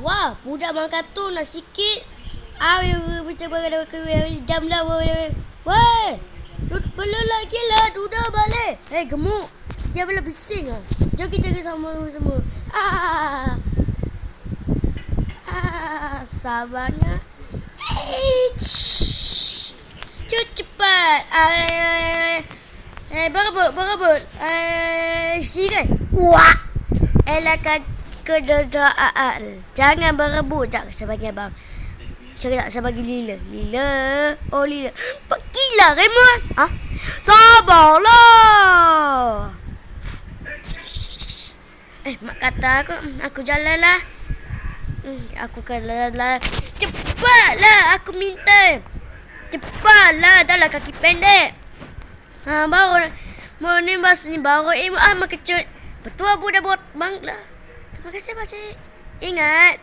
Wah, budak makan kartun lah sikit. Ah, macam berada jam dah. Wah, belum lagi lah. Duda balik. Eh, gemuk. Dia boleh bising. Jom kita ke sama semua. Ah, ah, sabarnya. Eh, Cepat cepat. Eh, eh, berebut, berebut. Eh, sirai. Wah. Elakkan kededaan. Jangan berebut. Tak, saya bagi abang. Saya tak, saya bagi Lila. Lila. Oh, Lila. Pergilah, Raymond. Ha? Sabarlah. Eh, mak kata aku, aku jalanlah. Hmm, aku kan lah. Cepatlah, aku minta. Cepatlah, dah lah kaki pendek. Ha, baru mau ni bas ni baru eh ah mak kecut. Betul abu dah buat bang lah. Terima kasih pak cik. Ingat